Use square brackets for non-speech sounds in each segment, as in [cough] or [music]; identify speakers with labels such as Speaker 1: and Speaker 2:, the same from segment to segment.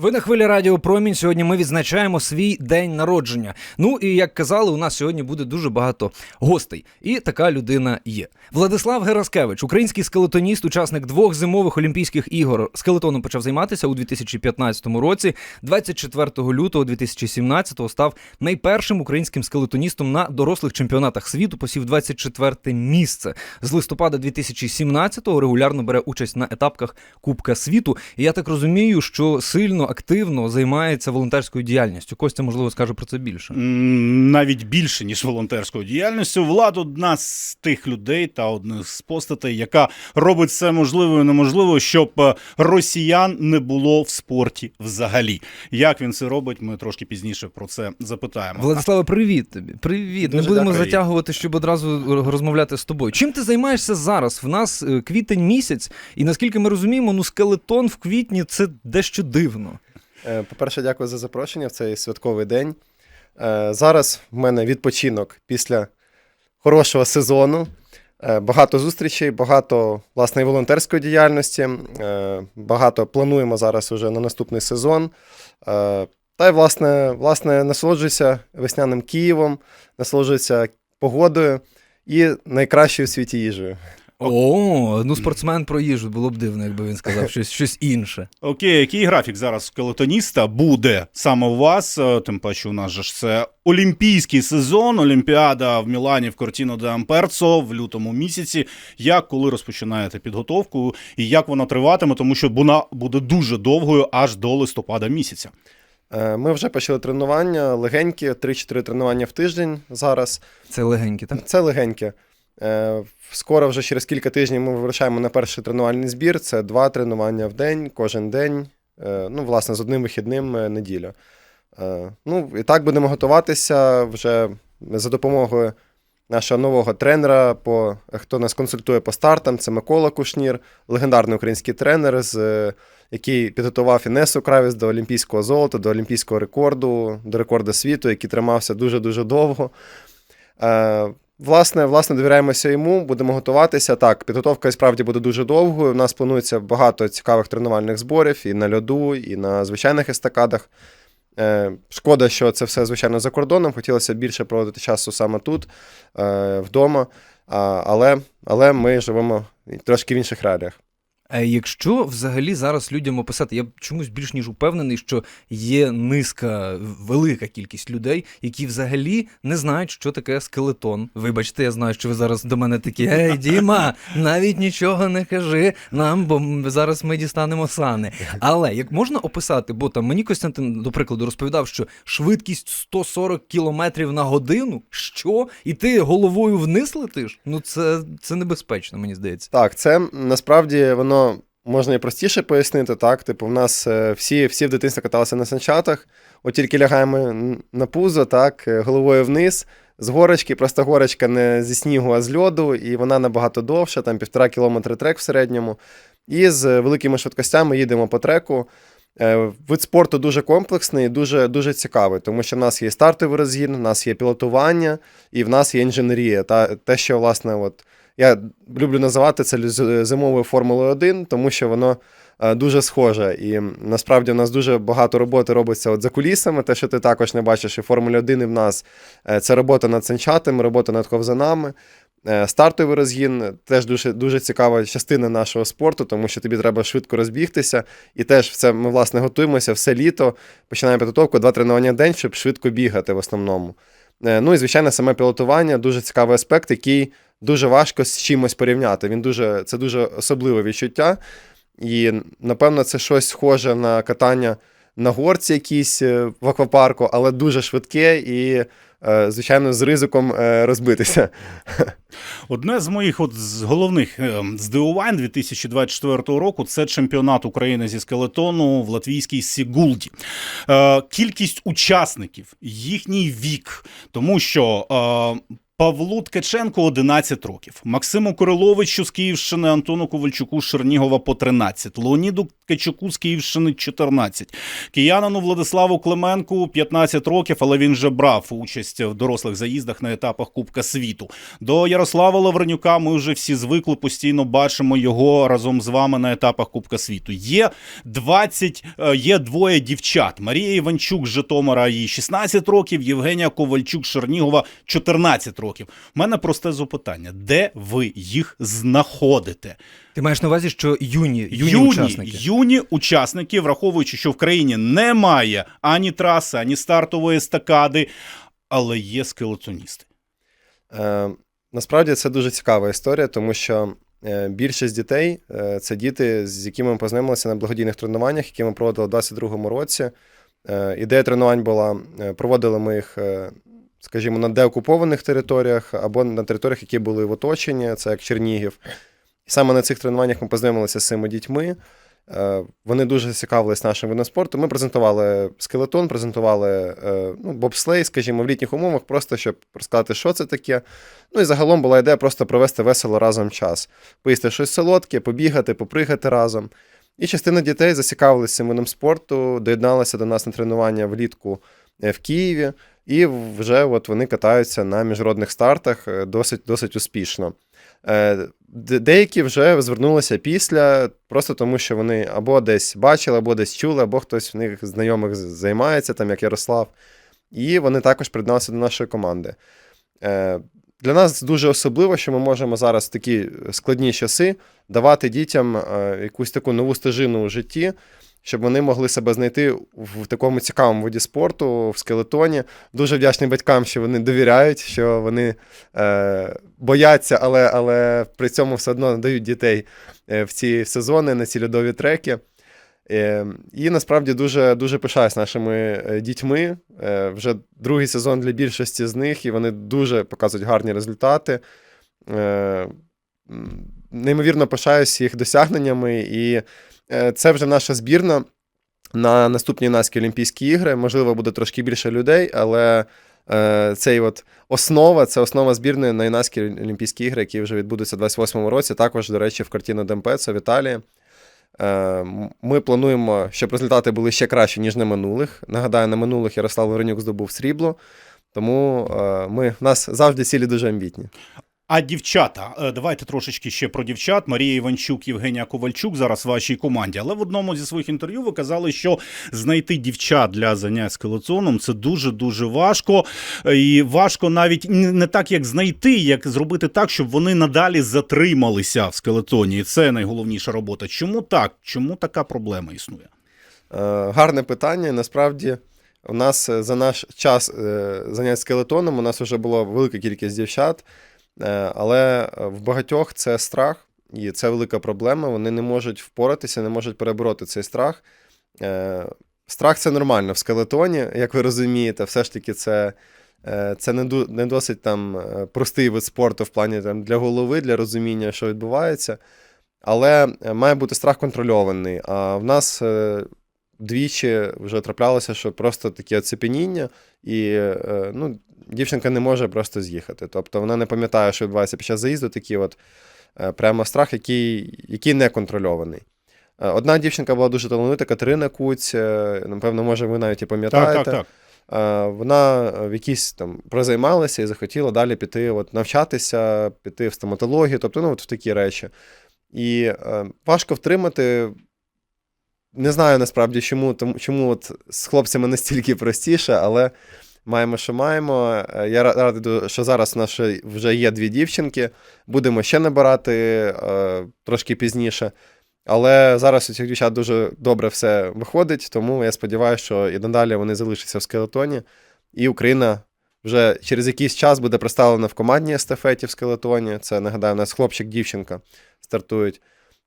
Speaker 1: Ви на хвилі Радіо Промінь. Сьогодні ми відзначаємо свій день народження. Ну і як казали, у нас сьогодні буде дуже багато гостей. І така людина є. Владислав Гераскевич, український скелетоніст, учасник двох зимових Олімпійських ігор. Скелетоном почав займатися у 2015 році. 24 лютого 2017 став найпершим українським скелетоністом на дорослих чемпіонатах світу. Посів 24 місце. З листопада 2017-го регулярно бере участь на етапках Кубка світу. І я так розумію, що сильно активно займається волонтерською діяльністю. Костя, можливо, скаже про це більше.
Speaker 2: Навіть більше ніж волонтерською діяльністю. Влад одна з тих людей та одних з постатей, яка робить все можливе і неможливо, щоб е, росіян не було в спорті взагалі. Як він це робить, ми трошки пізніше про це запитаємо.
Speaker 1: Владиславе, привіт тобі. Привіт.
Speaker 2: Дуже
Speaker 1: Не будемо
Speaker 2: дякую.
Speaker 1: затягувати, щоб одразу розмовляти з тобою. Чим ти займаєшся зараз? В нас е, квітень місяць, і наскільки ми розуміємо, ну скелетон в квітні це дещо дивно.
Speaker 3: Е, По-перше, дякую за запрошення в цей святковий день. Е, Зараз в мене відпочинок після хорошого сезону. Е, Багато зустрічей, багато власне волонтерської діяльності. Багато плануємо зараз уже на наступний сезон. Та й власне, власне насолоджуюся весняним Києвом, насолоджуюся погодою і найкращою в світі їжею.
Speaker 1: О, ну спортсмен про їжу було б дивно, якби він сказав [laughs] щось, щось інше.
Speaker 2: Окей, який графік зараз скелетоніста буде саме у вас? Е, Тим паче, у нас же ж це олімпійський сезон, Олімпіада в Мілані в Кортіно де Амперцо в лютому місяці. Як коли розпочинаєте підготовку і як вона триватиме, тому що вона буде дуже довгою аж до листопада місяця.
Speaker 3: Е, Ми вже почали тренування легенькі, 3-4 тренування в тиждень зараз.
Speaker 1: Це легеньке, так?
Speaker 3: Це легеньке. Е, Скоро вже через кілька тижнів ми вирушаємо на перший тренувальний збір. Це два тренування в день, кожен день. Е, Ну, власне, з одним вихідним е, неділя. Е, Ну, і так будемо готуватися вже за допомогою нашого нового тренера, по, хто нас консультує по стартам. Це Микола Кушнір, легендарний український тренер, з, який підготував Інесу Кравіс до олімпійського золота, до олімпійського рекорду, до рекорду світу, який тримався дуже-дуже довго. Власне, власне, довіряємося йому, будемо готуватися. Так, підготовка справді буде дуже довгою. У нас планується багато цікавих тренувальних зборів і на льоду, і на звичайних естакадах. Е, шкода, що це все, звичайно, за кордоном. Хотілося більше проводити часу саме тут, е, вдома. Але, але ми живемо трошки в інших реаліях.
Speaker 1: А якщо взагалі зараз людям описати, я чомусь більш ніж упевнений, що є низка, велика кількість людей, які взагалі не знають, що таке скелетон. Вибачте, я знаю, що ви зараз до мене такі, ей, Діма, навіть нічого не кажи нам, бо зараз ми дістанемо сани. Але як можна описати, бо там мені Костянтин, до прикладу, розповідав, що швидкість 140 кілометрів на годину, що? І ти головою вниз летиш? Ну це, це небезпечно, мені здається.
Speaker 3: Так, це насправді воно можна і простіше пояснити. Так, типу, в нас е, всі, всі в дитинстві каталися на санчатах, от тільки лягаємо на пузо, так, е, головою вниз. З горочки, просто горочка не зі снігу, а з льоду, і вона набагато довша, там півтора кілометри трек в середньому. І з великими швидкостями їдемо по треку. Е, Вид спорту дуже комплексний, дуже, дуже цікавий, тому що в нас є стартовий розгін, в нас є пілотування і в нас є інженерія. Та, те, що, власне, от, я люблю називати це зимовою Формулою 1, тому що воно е, дуже схоже. І насправді в нас дуже багато роботи робиться от за кулісами, те, що ти також не бачиш, і в Формулі 1 і в нас е, це робота над санчатами, робота над ковзанами. Е, Стартовий розгін теж дуже, дуже цікава частина нашого спорту, тому що тобі треба швидко розбігтися. І теж це ми власне готуємося все літо, починаємо підготовку, два тренування в день, щоб швидко бігати в основному. Ну і звичайно, саме пілотування дуже цікавий аспект, який дуже важко з чимось порівняти. Він дуже, це дуже особливе відчуття. І напевно, це щось схоже на катання на горці якійсь е, в аквапарку, але дуже швидке і, е, звичайно, з ризиком е, розбитися. [laughs]
Speaker 2: Одне з моїх от з головних здивувань 2024 року це чемпіонат України зі скелетону в латвійській Сігулді. Кількість учасників, їхній вік, тому що. Павлу Ткаченко 11 років, Максиму Кориловичу з Київщини, Антону Ковальчуку з Чернігова по 13, Леоніду Ткачуку з Київщини 14. Киянину Владиславу Клименку 15 років, але він вже брав участь в дорослих заїздах на етапах Кубка світу. До Ярослава Лавренюка ми вже всі звикли, постійно бачимо його разом з вами на етапах Кубка світу. Є 20, е, є двоє дівчат. Марія Іванчук з Житомира, їй 16 років, Євгенія Ковальчук з Чернігова 14 років. У мене просте запитання: де ви їх знаходите?
Speaker 1: Ти маєш на увазі, що юні, юні,
Speaker 2: юні,
Speaker 1: учасники.
Speaker 2: юні учасники, враховуючи, що в країні немає ані траси, ані стартової естакади, але є скелетоністи.
Speaker 3: Е, насправді це дуже цікава історія, тому що е, більшість дітей е, це діти, з якими ми познайомилися на благодійних тренуваннях, які ми проводили у 2022 році. Е, ідея тренувань була: е, проводили ми їх, е, скажімо, на деокупованих територіях або на територіях, які були в оточенні, це як Чернігів. І саме на цих тренуваннях ми познайомилися з цими дітьми. Е, Вони дуже цікавились нашим видом спорту. Ми презентували скелетон, презентували е, ну, бобслей, скажімо, в літніх умовах, просто щоб розказати, що це таке. Ну і загалом була ідея просто провести весело разом час. Поїсти щось солодке, побігати, попригати разом. І частина дітей зацікавилися цим видом спорту, доєдналася до нас на тренування влітку в Києві, і вже от вони катаються на міжнародних стартах е, досить, досить успішно. Е, Деякі вже звернулися після, просто тому що вони або десь бачили, або десь чули, або хтось в них знайомих займається, там як Ярослав. І вони також приєдналися до нашої команди. Е, Для нас дуже особливо, що ми можемо зараз в такі складні часи давати дітям е, якусь таку нову стежину у житті, щоб вони могли себе знайти в такому цікавому виді спорту, в скелетоні. Дуже вдячний батькам, що вони довіряють, що вони е, бояться, але, але при цьому все одно дають дітей е, в ці сезони на ці льодові треки. Е, і насправді дуже, дуже пишаюсь нашими е, дітьми. Е, вже другий сезон для більшості з них, і вони дуже показують гарні результати. Е, неймовірно пишаюсь їх досягненнями, і це вже наша збірна на наступні юнацькі Олімпійські ігри. Можливо, буде трошки більше людей, але е, цей от основа це основа збірної на юнацькі Олімпійські ігри, які вже відбудуться у 28-му році. Також, до речі, в картину Демпецо в Італії. Е, Ми плануємо, щоб результати були ще кращі, ніж на минулих. Нагадаю, на минулих Ярослав Воронюк здобув срібло. Тому е, ми, в нас завжди цілі дуже амбітні.
Speaker 2: А дівчата, е, давайте трошечки ще про дівчат. Марія Іванчук, Євгенія Ковальчук зараз в вашій команді. Але в одному зі своїх інтерв'ю ви казали, що знайти дівчат для занять скелетоном це дуже дуже важко. І важко навіть не так, як знайти, як зробити так, щоб вони надалі затрималися в скелетоні. І це найголовніша робота. Чому так? Чому така проблема існує?
Speaker 3: Е, Гарне питання. Насправді, у нас е, за наш час занять скелетоном у нас вже була велика кількість дівчат, але е, в багатьох це страх, і це велика проблема. Вони не можуть впоратися, не можуть перебороти цей страх. Е, Страх це нормально в скелетоні, як ви розумієте, все ж таки це. е, Це не, досить там е, простий вид спорту в плані там, для голови, для розуміння, що відбувається. Але е, має бути страх контрольований. А в нас е, двічі вже траплялося, що просто таке оцепеніння, і е, ну, дівчинка не може просто з'їхати. Тобто вона не пам'ятає, що відбувається під час заїзду, такий от е, прямо страх, який, який не контрольований. Е, Одна дівчинка була дуже талановита, Катерина Куць, напевно, може, ви навіть і пам'ятаєте.
Speaker 2: Так, так, так.
Speaker 3: Вона в якійсь там прозаймалася і захотіла далі піти, от, навчатися, піти в стоматологію, тобто ну, от в такі речі. І е, важко втримати. Не знаю насправді, чому, тому, чому от з хлопцями настільки простіше, але маємо, що маємо. Е, Я ра- радий, що зараз у нас вже є дві дівчинки. Будемо ще набирати е, трошки пізніше. Але зараз у цих дівчат дуже добре все виходить, тому я сподіваюся, що і надалі вони залишаться в скелетоні. І Україна вже через якийсь час буде представлена в командній естафеті в скелетоні. Це нагадаю, у нас хлопчик-дівчинка стартують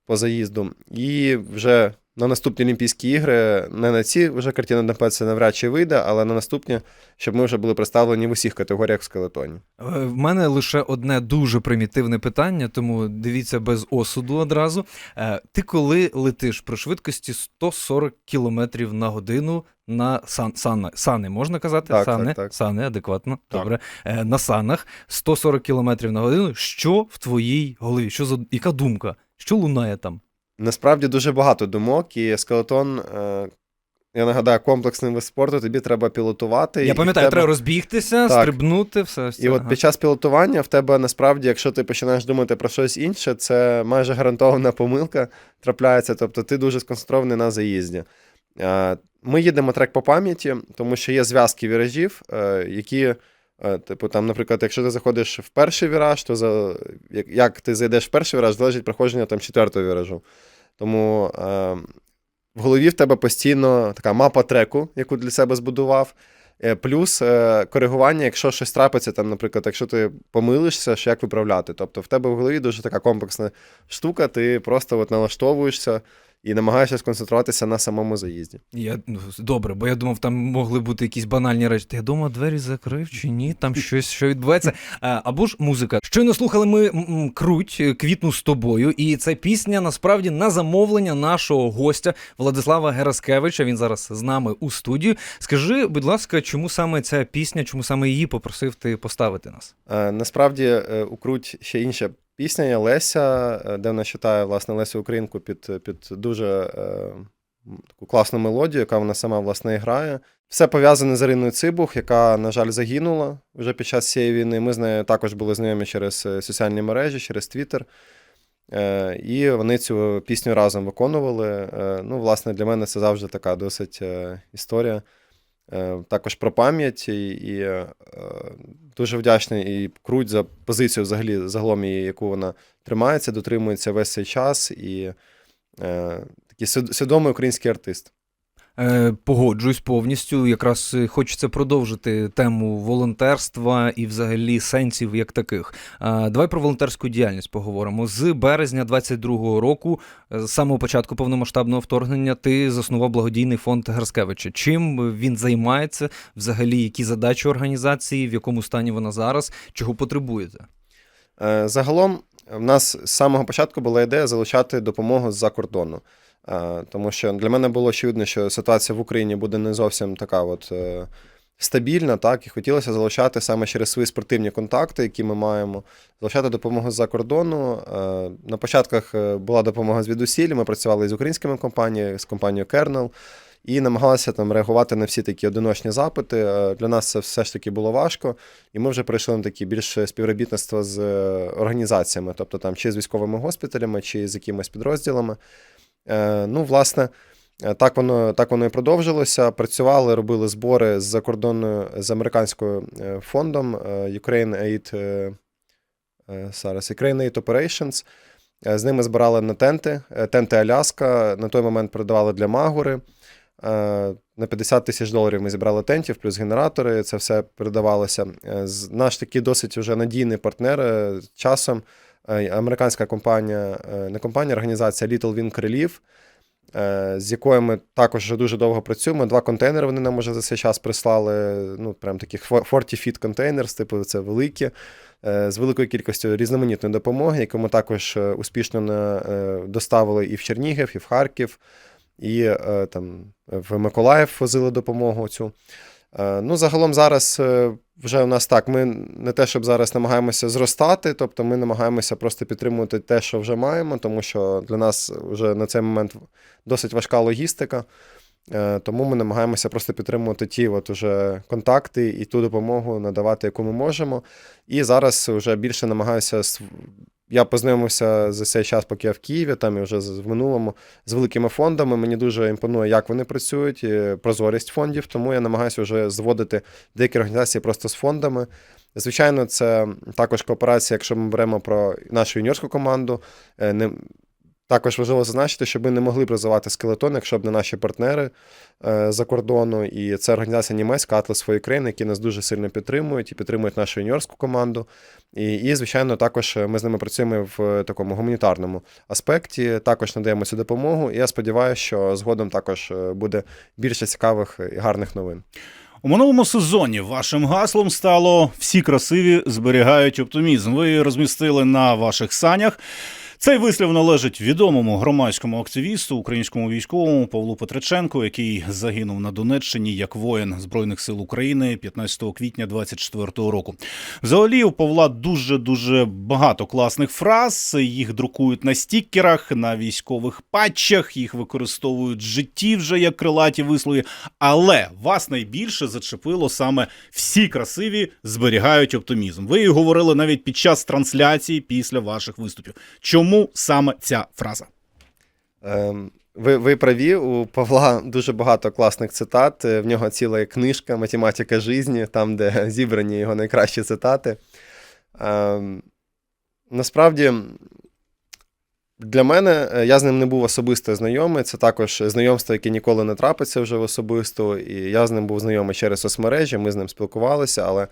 Speaker 3: по заїзду. І вже на наступні Олімпійські ігри, не на ці вже картини ДП це навряд чи вийде, але на наступні, щоб ми вже були представлені в усіх категоріях в скелетоні.
Speaker 1: Е, В мене лише одне дуже примітивне питання, тому дивіться без осуду одразу. Е, Ти коли летиш при швидкості 140 км на годину на сан, сана, сани, можна казати?
Speaker 3: Так,
Speaker 1: сани,
Speaker 3: так, так.
Speaker 1: сани, адекватно.
Speaker 2: Так.
Speaker 1: Добре. Е, На санах 140 км на годину. Що в твоїй голові? Що за яка думка? Що лунає там?
Speaker 3: Насправді дуже багато думок, і скелетон, е, я нагадаю, комплексний вид спорту, тобі треба пілотувати.
Speaker 1: Я пам'ятаю,
Speaker 3: тебе-
Speaker 1: треба розбігтися,
Speaker 3: Так.
Speaker 1: стрибнути, все. це,
Speaker 3: І от під час пілотування в тебе насправді, якщо ти починаєш думати про щось інше, це майже гарантована помилка трапляється. Тобто ти дуже сконцентрований на заїзді. Е, Ми їдемо трек по пам'яті, тому що є зв'язки віражів, е, які, типу, там, наприклад, якщо ти заходиш в перший віраж, то за, як, як ти зайдеш в перший віраж, залежить проходження там четвертого віражу. Тому е, в голові в тебе постійно така мапа треку, яку для себе збудував. Е, Плюс е, коригування, якщо щось трапиться, там, наприклад, якщо ти помилишся, що як виправляти. Тобто в тебе в голові дуже така комплексна штука, ти просто от налаштовуєшся і намагаєшся сконцентруватися на самому заїзді.
Speaker 1: Я, ну, добре, бо я думав, там могли бути якісь банальні речі. Та Я думав, двері закрив чи ні, там щось що відбувається. Або ж музика. Щойно слухали ми круть е, квітну з тобою, і це пісня насправді на замовлення нашого гостя Владислава Гераскевича. Він зараз з нами у студії. Скажи, будь ласка, чому саме ця пісня, чому саме її попросив ти поставити нас?
Speaker 3: Е, Насправді е, у Круть ще інша пісня Леся, е, де вона читає власне Лесю Українку під, під дуже е, таку класну мелодію, яка вона сама власне і грає. Все пов'язане з Іриною Цибух, яка, на жаль, загинула вже під час цієї війни. Ми з нею також були знайомі через е, соціальні мережі, через Твіттер. Е, І вони цю пісню разом виконували. Ну, власне, для мене це завжди така досить історія. Е, Також про пам'ять і, і е, дуже вдячний і круть за позицію взагалі загалом, її, яку вона тримається, дотримується весь цей час і е, такий свідомий український артист.
Speaker 1: Е, погоджуюсь повністю. Якраз е, хочеться продовжити тему волонтерства і взагалі сенсів як таких. Давай про волонтерську діяльність поговоримо. З березня 22-го року, е, з самого початку повномасштабного вторгнення, ти заснував благодійний фонд Герскевича. Чим він займається? Взагалі, які задачі організації, в якому стані вона зараз, чого потребуєте?
Speaker 3: Загалом, в нас з самого початку була ідея залучати допомогу з-за кордону. Е, Тому що для мене було очевидно, що ситуація в Україні буде не зовсім така от е, стабільна, так, і хотілося залучати саме через свої спортивні контакти, які ми маємо, залучати допомогу з-за кордону. Е, На початках була допомога звідусіль, ми працювали з українськими компаніями, з компанією Kernel, і намагалися там реагувати на всі такі одиночні запити. Для нас це все ж таки було важко. І ми вже перейшли на такі більше співробітництво з організаціями, тобто там чи з військовими госпіталями, чи з якимись підрозділами. Е, Ну, власне, е, так воно, так воно і продовжилося. Працювали, робили збори з закордонною з американською е, фондом Ukraine Aid, зараз Ukraine Aid Operations. З ними збирали на тенти, тенти Аляска. На той момент передавали для Магури. На 50 тисяч доларів ми зібрали тентів, плюс генератори. Це все передавалося. Наш такий досить вже надійний партнер часом. Е, Американська компанія, е, не компанія, організація Little Wing Relief, е, з якою ми також дуже довго працюємо. Два контейнери вони нам вже за цей час прислали. Ну, прям таких 40 feet containers, типу, це великі, з великою кількістю різноманітної допомоги, яку ми також успішно доставили і в Чернігів, і в Харків, і там в Миколаїв возили допомогу цю. Е, Ну, загалом зараз е, вже у нас так. Ми не те, щоб зараз намагаємося зростати, тобто ми намагаємося просто підтримувати те, що вже маємо, тому що для нас вже на цей момент досить важка логістика. Е, Тому ми намагаємося просто підтримувати ті от уже контакти і ту допомогу надавати, яку ми можемо. І зараз вже більше намагаюся. Я познайомився за цей час, поки я в Києві, там і вже в минулому з великими фондами. Мені дуже імпонує, як вони працюють, прозорість фондів. Тому я намагаюся вже зводити деякі організації просто з фондами. Звичайно, це також кооперація, якщо ми беремо про нашу юніорську команду. Також важливо зазначити, щоб ми не могли б розвивати скелетон, якщо б не наші партнери е, за кордону. І це організація німецька Atlas for Ukraine, які нас дуже сильно підтримують і підтримують нашу юніорську команду. І, і, звичайно, також ми з ними працюємо в такому гуманітарному аспекті. Також надаємо цю допомогу. І я сподіваюся, що згодом також е, буде більше цікавих і гарних новин.
Speaker 2: У минулому сезоні вашим гаслом стало всі красиві зберігають оптимізм. Ви розмістили на ваших санях Цей вислів належить відомому громадському активісту, українському військовому Павлу Петриченку, який загинув на Донеччині як воїн Збройних сил України 15 квітня 24 року. Взагалі у Павла дуже дуже багато класних фраз. Їх друкують на стікерах, на військових патчах, їх використовують в житті вже як крилаті вислови. Але вас найбільше зачепило саме всі красиві зберігають оптимізм. Ви говорили навіть під час трансляції після ваших виступів. Чому саме ця фраза?
Speaker 3: Ем, Ви, ви праві, у Павла дуже багато класних цитат. Е, В нього ціла книжка Математика житті, там, де зібрані його найкращі цитати. Ем, Насправді, для мене е, я з ним не був особисто знайомий. Це також знайомство, яке ніколи не трапиться вже особисто. І я з ним був знайомий через соцмережі, ми з ним спілкувалися, але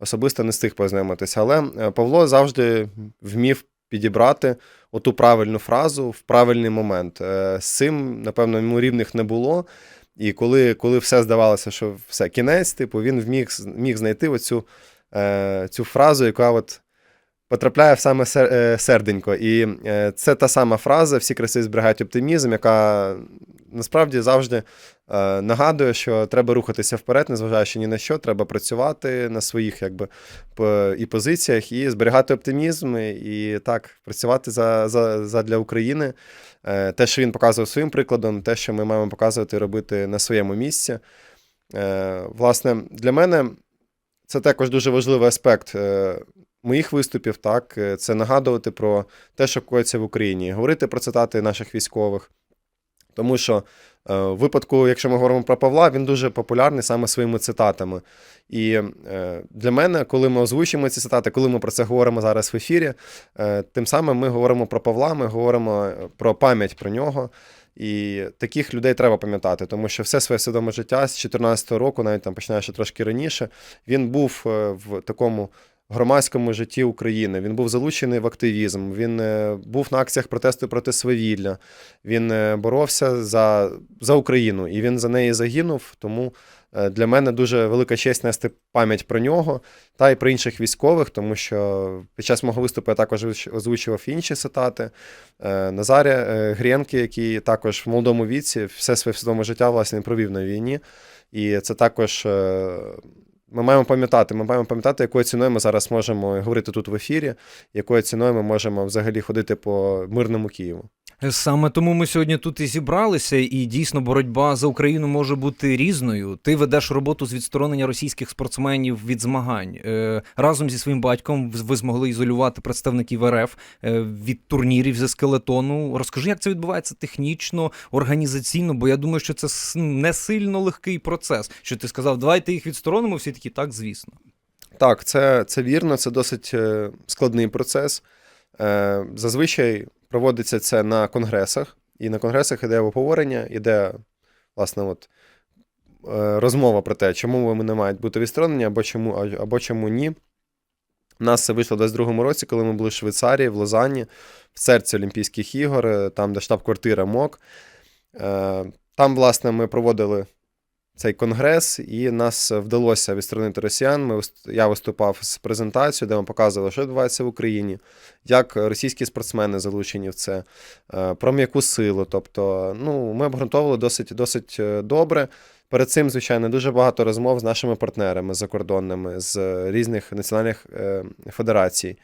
Speaker 3: особисто не встиг познайомитися. Але е, Павло завжди вмів підібрати оту правильну фразу в правильний момент. Е, З цим, напевно, йому рівних не було. І коли, коли все здавалося, що все, кінець, типу, він вміг, міг знайти оцю е, цю фразу, яка от потрапляє в саме е, серденько. І е, це та сама фраза, всі краси зберігають оптимізм, яка насправді завжди е, нагадує, що треба рухатися вперед, незважаючи ні на що, треба працювати на своїх якби, і позиціях, і зберігати оптимізм, і так, працювати за, за, за для України. Те, що він показував своїм прикладом, те, що ми маємо показувати і робити на своєму місці. Власне, для мене це також дуже важливий аспект моїх виступів. Так, Е, це нагадувати про те, що коїться в Україні, говорити про цитати наших військових. Тому що е, в випадку, якщо ми говоримо про Павла, він дуже популярний саме своїми цитатами. І е, для мене, коли ми озвучуємо ці цитати, коли ми про це говоримо зараз в ефірі, тим самим ми говоримо про Павла, ми говоримо про пам'ять про нього. І таких людей треба пам'ятати, тому що все своє свідоме життя з 14 року, навіть там починаючи трошки раніше, він був в такому громадському житті України. Він був залучений в активізм. Він е, був на акціях протесту проти свавілля. Він е, боровся за, за Україну, і він за неї загинув. Тому е, для мене дуже велика честь нести пам'ять про нього та й про інших військових, тому що під час мого виступу я також озвучував інші цитати. Назаря Грєнки, який також в молодому віці все своє свідоме життя власне провів на війні. І це також ми маємо пам'ятати. Ми маємо пам'ятати, якою ціною ми зараз можемо говорити тут в ефірі, якою ціною ми можемо взагалі ходити по мирному Києву.
Speaker 1: Саме тому ми сьогодні тут і зібралися, і дійсно боротьба за Україну може бути різною. Ти ведеш роботу з відсторонення російських спортсменів від змагань. Е, разом зі своїм батьком ви змогли ізолювати представників РФ е, від турнірів зі скелетону. Розкажи, як це відбувається технічно, організаційно, бо я думаю, що це не сильно легкий процес. Що ти сказав, давайте їх відсторонимо, всі такі так, звісно.
Speaker 3: Так, це, це вірно, це досить е, складний процес. Е, Зазвичай проводиться це на конгресах, і на конгресах іде обговорення, іде, власне, от, е, розмова про те, чому вони не мають бути відсторонені, або чому, або чому ні. У нас це вийшло в 22-му році, коли ми були в Швейцарії, в Лозанні, в серці Олімпійських ігор, там, де штаб-квартира МОК. Там, власне, ми проводили цей конгрес, і нас вдалося відсторонити росіян. Ми я виступав з презентацією, де ми показували, що відбувається в Україні, як російські спортсмени залучені в це, е, про м'яку силу. Тобто, ну, ми обґрунтовували досить, досить е, добре. Перед цим, звичайно, дуже багато розмов з нашими партнерами закордонними з різних національних е, федерацій.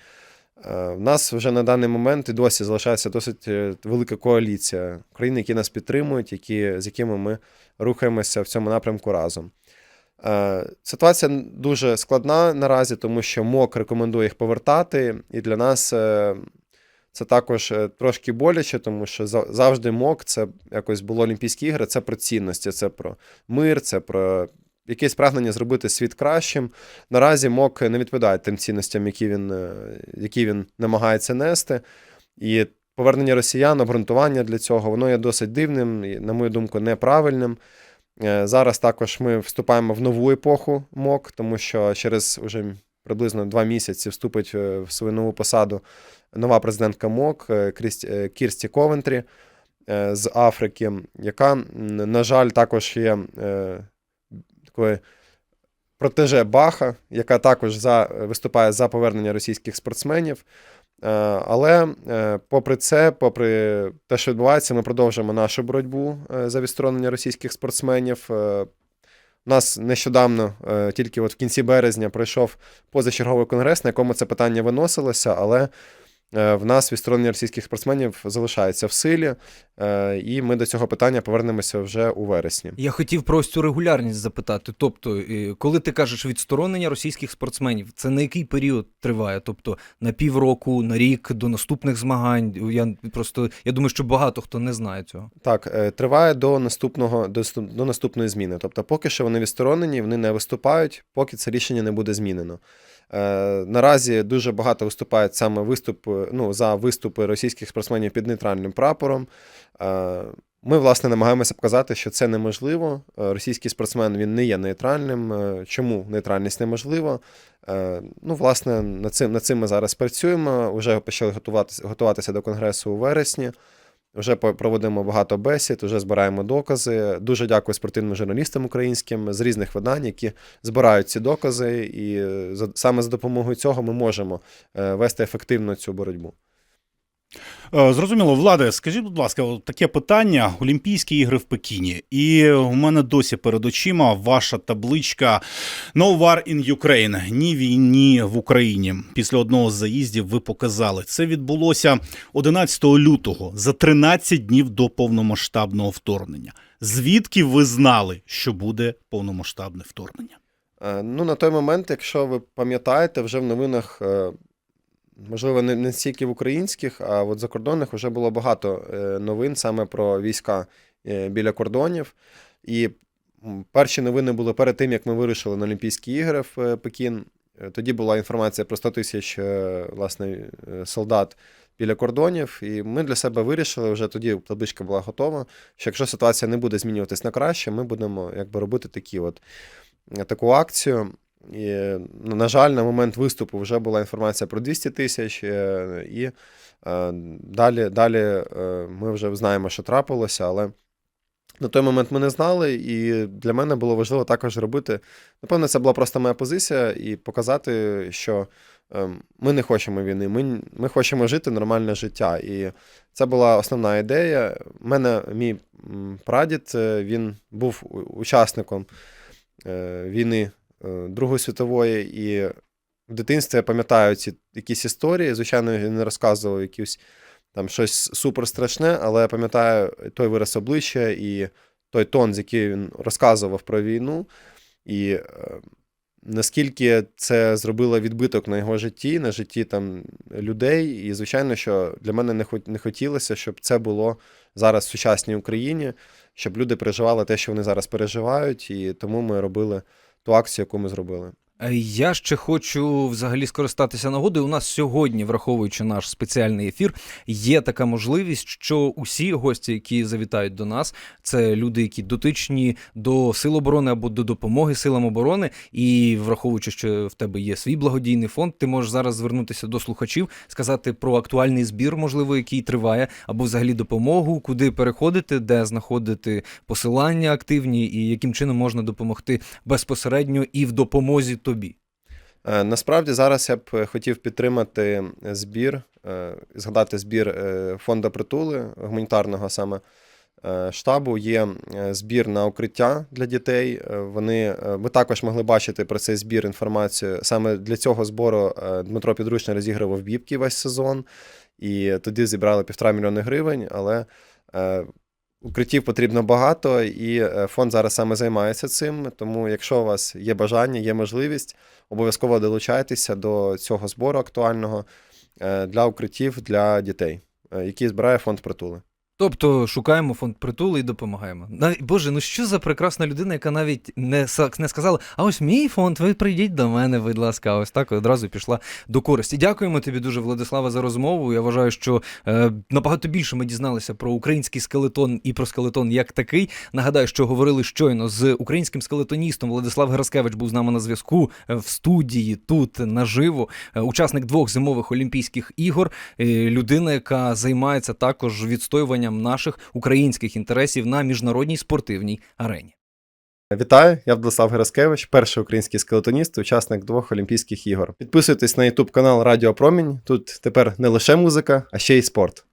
Speaker 3: Е, В нас вже на даний момент і досі залишається досить е, велика коаліція країн, які нас підтримують, які, з якими ми рухаємося в цьому напрямку разом. Е, Ситуація дуже складна наразі, тому що МОК рекомендує їх повертати, і для нас це також трошки боляче, тому що завжди МОК це якось було Олімпійські ігри, це про цінності, це про мир, це про якесь прагнення зробити світ кращим. Наразі МОК не відповідає тим цінностям, які він, е, які він намагається нести. І повернення росіян, обґрунтування для цього, воно є досить дивним і, на мою думку, неправильним. Е, Зараз також ми вступаємо в нову епоху МОК, тому що через уже приблизно два місяці вступить е, в свою нову посаду нова президентка МОК Кірсті Ковентрі з Африки, яка, на жаль, також є такою протеже Баха, яка також за, виступає за повернення російських спортсменів. Е, Але е, попри це, попри те, що відбувається, ми продовжуємо нашу боротьбу е, за відсторонення російських спортсменів. У нас нещодавно, тільки от в кінці березня, пройшов позачерговий конгрес, на якому це питання виносилося, але в нас відсторонення російських спортсменів залишається в силі, е, і ми до цього питання повернемося вже у вересні.
Speaker 1: Я хотів про цю регулярність запитати. Тобто, е, коли ти кажеш відсторонення російських спортсменів, це на який період триває? Тобто на півроку, на рік, до наступних змагань? Я просто я думаю, що багато хто не знає цього.
Speaker 3: Так, е, триває до наступного до, до наступної зміни. Тобто, поки що вони відсторонені, вони не виступають, поки це рішення не буде змінено. Е, наразі дуже багато виступають саме виступ, ну, за виступи російських спортсменів під нейтральним прапором. Е, ми, власне, намагаємося показати, що це неможливо. Е, Російський спортсмен він не є нейтральним. Е, Чому нейтральність неможлива? Е, Ну, власне, над цим, над цим ми зараз працюємо. Вже почали готуватися, готуватися до конгресу у вересні. Вже проводимо багато бесід, вже збираємо докази. Дуже дякую спортивним журналістам українським з різних видань, які збирають ці докази, і е, саме за допомогою цього ми можемо е, вести ефективно цю боротьбу.
Speaker 2: Е, Зрозуміло, Владе, скажіть, будь ласка, таке питання: Олімпійські ігри в Пекіні. І у мене досі перед очима ваша табличка No War in Ukraine. Ні війні в Україні. Після одного з заїздів ви показали. Це відбулося 11 лютого, за 13 днів до повномасштабного вторгнення. Звідки ви знали, що буде повномасштабне вторгнення?
Speaker 3: Е, Ну, на той момент, якщо ви пам'ятаєте, вже в новинах, е, можливо, не, не стільки в українських, а от закордонних вже було багато е, новин саме про війська е, біля кордонів. І перші новини були перед тим, як ми вирушили на Олімпійські ігри в е, Пекін. Тоді була інформація про 100 тисяч власне, солдат біля кордонів, і ми для себе вирішили, вже тоді табличка була готова, що якщо ситуація не буде змінюватись на краще, ми будемо якби робити такі от таку акцію. На жаль, на момент виступу вже була інформація про 200 тисяч, е, і е, далі, далі е, ми вже знаємо, що трапилося, але на той момент ми не знали, і для мене було важливо також робити. Напевно, це була просто моя позиція, і показати, що ми не хочемо війни, ми, ми хочемо жити нормальне життя. І це була основна ідея. У мене мій прадід, він був учасником війни Другої світової, і в дитинстві я пам'ятаю ці якісь історії. Звичайно, я не розказував якісь там щось супер страшне, але я пам'ятаю той вираз обличчя і той тон, з який він розказував про війну. І е, наскільки це зробило відбиток на його житті, на житті там людей. І, звичайно, що для мене не, не хотілося, щоб це було зараз в сучасній Україні, щоб люди переживали те, що вони зараз переживають, і тому ми робили ту акцію, яку ми зробили.
Speaker 1: Е, Я ще хочу взагалі скористатися нагодою. У нас сьогодні, враховуючи наш спеціальний ефір, є така можливість, що усі гості, які завітають до нас, це люди, які дотичні до сил оборони або до допомоги силам оборони. І враховуючи, що в тебе є свій благодійний фонд, ти можеш зараз звернутися до слухачів, сказати про актуальний збір, можливо, який триває, або взагалі допомогу, куди переходити, де знаходити посилання активні, і яким чином можна допомогти безпосередньо і в допомозі тобі.
Speaker 3: Е, Насправді зараз я б е, хотів підтримати збір, е, згадати збір фонду притули гуманітарного саме штабу. Є збір на укриття для дітей. Вони ви також могли бачити про цей збір інформацію. Саме для цього збору Дмитро Підручний розігрував бібки весь сезон, і тоді зібрали півтора мільйони гривень, але. Е, Укриттів потрібно багато, і е, фонд зараз саме займається цим. Тому, якщо у вас є бажання, є можливість, обов'язково долучайтеся до цього збору актуального е, для укриттів для дітей, які збирає фонд притули.
Speaker 1: Тобто шукаємо фонд притули і допомагаємо. Навіть Боже, ну що за прекрасна людина, яка навіть не, не сказала, а ось мій фонд, ви прийдіть до мене, будь ласка. А ось так одразу пішла до користі. Дякуємо тобі дуже, Владислава, за розмову. Я вважаю, що е, набагато більше ми дізналися про український скелетон і про скелетон як такий. Нагадаю, що говорили щойно з українським скелетоністом. Владислав Гераскевич був з нами на зв'язку е, в студії тут наживо. Е, Учасник двох зимових Олімпійських ігор. Е, людина, яка займається також відстоюванням наших українських інтересів на міжнародній спортивній арені.
Speaker 3: Вітаю, я Владислав Гераскевич, перший український скелетоніст, учасник двох Олімпійських ігор. Підписуйтесь на YouTube канал Радіо Промінь. Тут тепер не лише музика, а ще й спорт.